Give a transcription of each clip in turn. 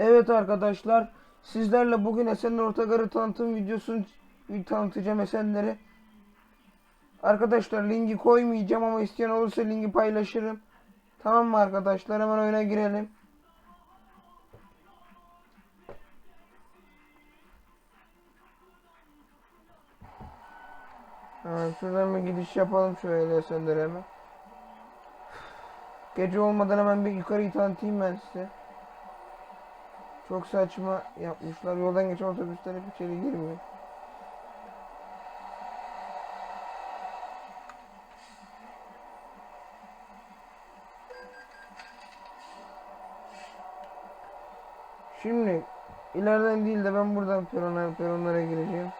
Evet arkadaşlar sizlerle bugün Esenler Ortagarı tanıtım videosunu tanıtacağım Esenler'i. Arkadaşlar linki koymayacağım ama isteyen olursa linki paylaşırım. Tamam mı arkadaşlar hemen oyuna girelim. Ha, şuradan bir gidiş yapalım şöyle Esenler'e hemen. Gece olmadan hemen bir yukarıyı tanıtayım ben size. Çok saçma yapmışlar. Yoldan geçen otobüsler hep içeri girmiyor. Şimdi ileriden değil de ben buradan perona, peronlara gireceğim.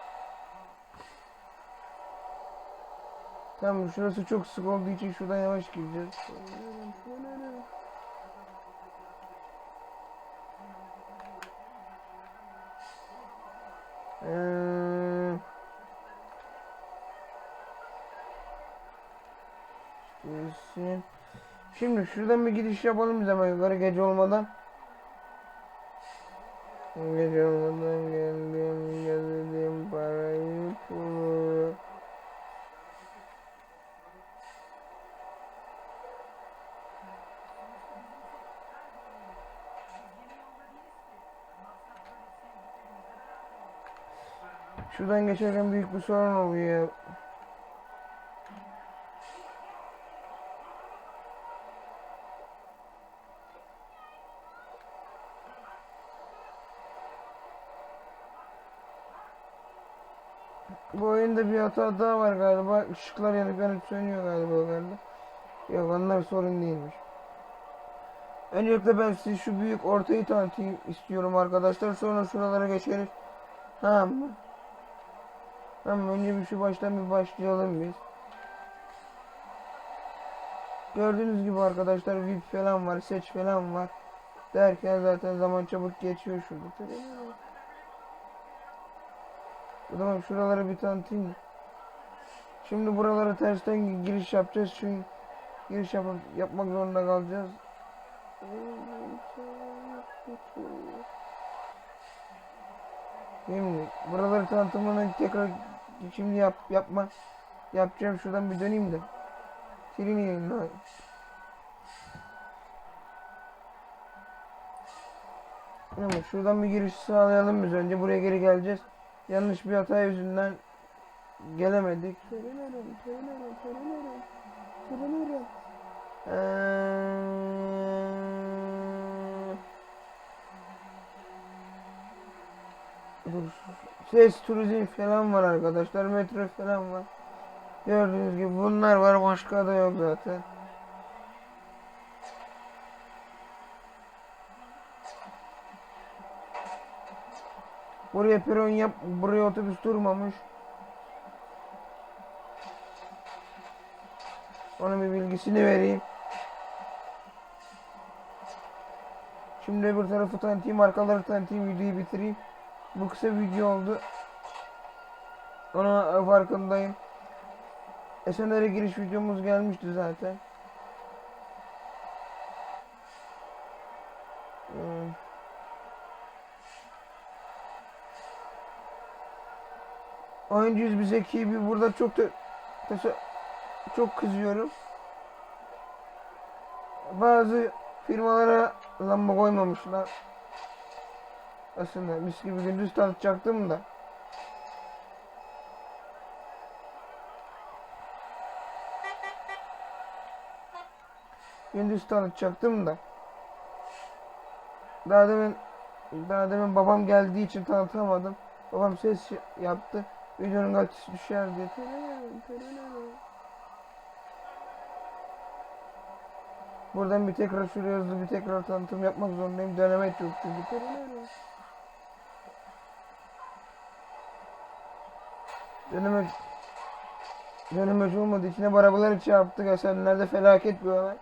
Tamam şurası çok sık olduğu için şuradan yavaş gireceğiz. İşte- Şimdi şuradan bir gidiş yapalım biz hemen yukarı gece olmadan. Gece olmadan geldim geldim parayı pulu. Şuradan geçerken büyük bir sorun oluyor. Bu oyunda bir hata daha var galiba. Işıklar yanıp yanıp sönüyor galiba galiba. Yok onlar sorun değilmiş. Öncelikle ben size şu büyük ortayı tanıtayım istiyorum arkadaşlar. Sonra şuralara geçeriz. Tamam mı? Tamam önce bir şu baştan bir başlayalım biz. Gördüğünüz gibi arkadaşlar VIP falan var, seç falan var. Derken zaten zaman çabuk geçiyor şurada. O zaman şuraları bir tanıtayım. Şimdi buralara tersten giriş yapacağız çünkü giriş yap yapmak zorunda kalacağız. Şimdi buraları tanıtımını tekrar şimdi yap yapma yapacağım şuradan bir döneyim de. Silin yayını. Ama şuradan bir giriş sağlayalım biz önce buraya geri geleceğiz. Yanlış bir hata yüzünden gelemedik. Sürünürüm, sürünürüm, sürünürüm. Eee... Dur. Ses turizm falan var arkadaşlar. Metro falan var. Gördüğünüz gibi bunlar var. Başka da yok zaten. Buraya peron yap. Buraya otobüs durmamış. Onun bir bilgisini vereyim. Şimdi öbür tarafı tanıtayım, arkaları tanıtayım, videoyu bitireyim. Bu kısa video oldu. Ona farkındayım. Esenler'e giriş videomuz gelmişti zaten. Oyuncuyuz biz ekibi burada çok da çok kızıyorum. Bazı firmalara lamba koymamışlar. Aslında mis gibi gündüz tanıtacaktım da. Gündüz tanıtacaktım da. Daha demin daha demin babam geldiği için tanıtamadım. Babam ses yaptı. Videonun kalitesi düşer diye. Buradan bir tekrar şuraya hızlı bir tekrar tanıtım yapmak zorundayım. Dönemek yok çünkü. Dönemek Dönemek olmadı. İçine bu arabaları çarptık. Esenler'de felaket bir olay.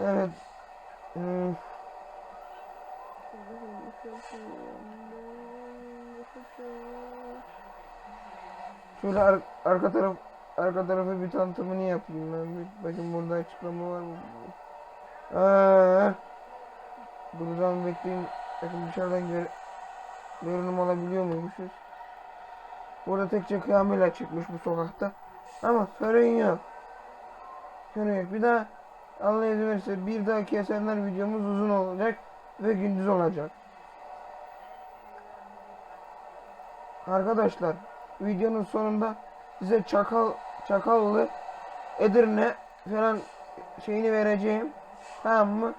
Evet. Hmm. Şöyle ar arka taraf arka tarafı bir tanıtımını yapayım ben. Bakın burada açıklama var mı? Ee, buradan bekleyin. Bakın dışarıdan gör görünüm alabiliyor muymuşuz? Burada tekçe kıyamıyla çıkmış bu sokakta. Ama sorun yok. Sorun. Bir daha Allah izin verirse bir dahaki Esenler videomuz uzun olacak ve gündüz olacak. Arkadaşlar videonun sonunda size çakal çakallı Edirne falan şeyini vereceğim. Tamam mı?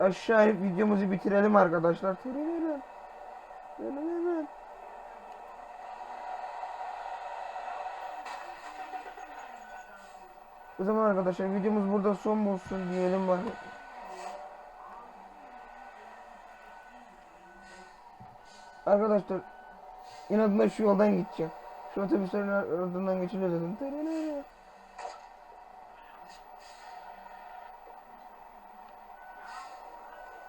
Aşağı videomuzu bitirelim arkadaşlar. Tırırırı. Tırırırı. O zaman arkadaşlar videomuz burada son bulsun diyelim bari. Arkadaşlar inadına şu yoldan gideceğim. Şu otobüslerin ardından geçiliyor dedim.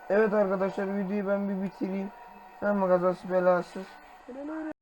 Evet arkadaşlar videoyu ben bir bitireyim. Hem kazası belasız.